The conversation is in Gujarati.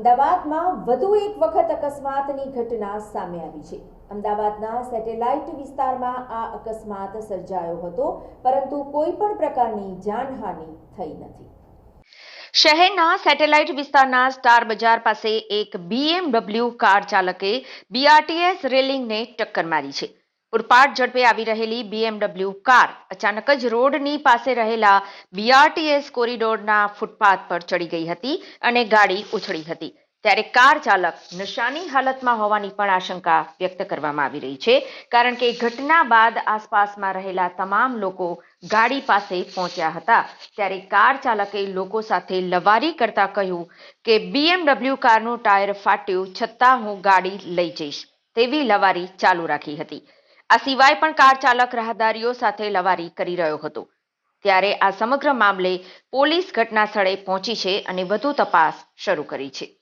અમદાવાદમાં વધુ એક વખત અકસ્માતની ઘટના સામે આવી છે. અમદાવાદના સેટેલાઇટ વિસ્તારમાં આ અકસ્માત સર્જાયો હતો, પરંતુ કોઈ પણ પ્રકારની જાનહાનિ થઈ નથી. શહેરના સેટેલાઇટ વિસ્તારના સ્ટાર બજાર પાસે એક બીએમડબલ્યુ કાર ચાલકે બીઆરટીએસ રેલિંગને ટક્કર મારી છે. પૂરપાટ ઝડપે આવી રહેલી બીએમડબલ્યુ કાર અચાનક જ રોડની પાસે રહેલા બીઆરટીએસ કોરિડોરના ફૂટપાથ પર ચડી ગઈ હતી અને ગાડી ઉછળી હતી. ત્યારે કાર ચાલક નશાની હાલતમાં હોવાની પણ આશંકા વ્યક્ત કરવામાં આવી રહી છે, કારણ કે ઘટના બાદ આસપાસમાં રહેલા તમામ લોકો ગાડી પાસે પહોંચ્યા હતા. ત્યારે કાર ચાલકે લોકો સાથે લવારી કરતા કહ્યું કે બીએમડબલ્યુ કારનું ટાયર ફાટ્યું છતાં હું ગાડી લઈ જઈશ. તેવી લવારી ચાલુ રાખી હતી. આ સિવાય પણ કાર ચાલક રાહદારીઓ સાથે લવારી કરી રહ્યો હતો. ત્યારે આ સમગ્ર મામલે પોલીસ ઘટના સ્થળે પહોંચી છે અને વધુ તપાસ શરૂ કરી છે.